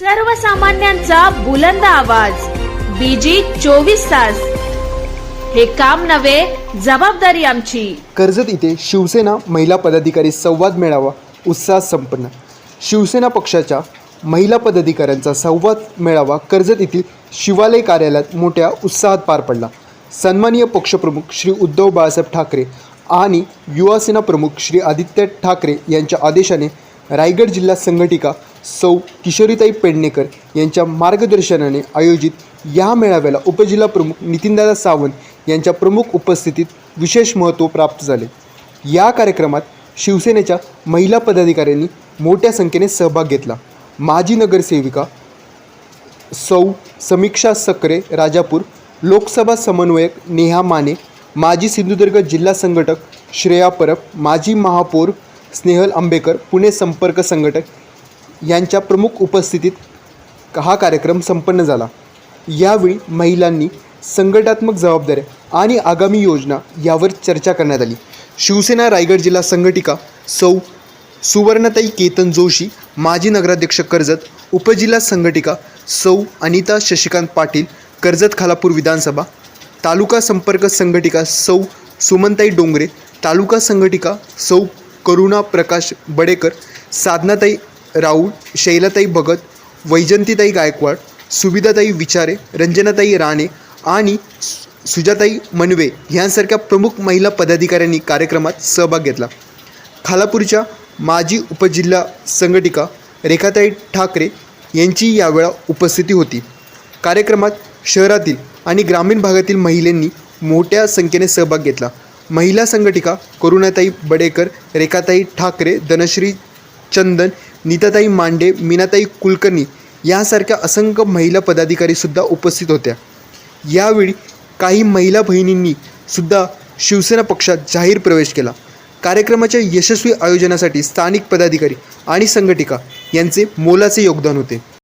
सर्वसामान्यांचा बुलंद आवाज. बीजी चोवीस तास. हे काम नव्हे जबाबदारी आमची. कर्जत इथे शिवसेना महिला पदाधिकारी संवाद मेळावा. उत्साहात संपन्न. शिवसेना पक्षाच्या महिला पदाधिकाऱ्यांचा संवाद मेळावा कर्जत येथील शिवालय कार्यालयात मोठ्या उत्साहात पार पडला. सन्माननीय पक्षप्रमुख श्री उद्धव बाळासाहेब ठाकरे आणि युवासेना प्रमुख श्री आदित्य ठाकरे यांच्या आदेशाने रायगड जिल्हा संघटिका सौ किशोरीताई पेडणेकर यांच्या मार्गदर्शनाने आयोजित या मेळाव्याला उपजिल्हा प्रमुख नितीनदादा सावंत यांच्या प्रमुख उपस्थितीत विशेष महत्त्व प्राप्त झाले. या कार्यक्रमात शिवसेनेच्या महिला पदाधिकाऱ्यांनी मोठ्या संख्येने सहभाग घेतला. माजी नगरसेविका सौ समीक्षा सकरे राजापूर लोकसभा समन्वयक नेहा माने माजी सिंधुदुर्ग जिल्हा संघटक श्रेया परब माजी महापौर स्नेहल आंबेकर पुणे संपर्क संघटक यांच्या प्रमुख उपस्थितीत हा कार्यक्रम संपन्न झाला. यावेळी महिलांनी संघटात्मक जबाबदाऱ्या आणि आगामी योजना यावर चर्चा करण्यात आली. शिवसेना रायगड जिल्हा संघटिका सौ. सुवर्णताई केतन जोशी माजी नगराध्यक्ष कर्जत उपजिल्हा संघटिका सौ. अनिता शशिकांत पाटील कर्जत खालापूर विधानसभा तालुका संपर्क संघटिका सौ. सुमनताई डोंगरे तालुका संघटिका सौ. करुणा प्रकाश बडेकर साधनाताई राऊळ शैलाताई भगत वैजंतीताई गायकवाड सुविधाताई विचारे रंजनाताई राणे आणि सु- सुजाताई मनवे यांसारख्या प्रमुख महिला पदाधिकाऱ्यांनी कार्यक्रमात सहभाग घेतला. खालापूरच्या माजी उपजिल्हा संघटिका रेखाताई ठाकरे यांची यावेळा उपस्थिती होती. कार्यक्रमात शहरातील आणि ग्रामीण भागातील महिलांनी मोठ्या संख्येने सहभाग घेतला. महिला संघटिका करुणाताई बडेकर रेखाताई ठाकरे धनश्री चंदन नीताताई मांडे मीनाताई कुलकर्णी यासारख्या असंख्य महिला पदाधिकारीसुद्धा उपस्थित होत्या. यावेळी काही महिला बहिणींनी सुद्धा शिवसेना पक्षात जाहीर प्रवेश केला. कार्यक्रमाच्या यशस्वी आयोजनासाठी स्थानिक पदाधिकारी आणि संघटिका यांचे मोलाचे योगदान होते.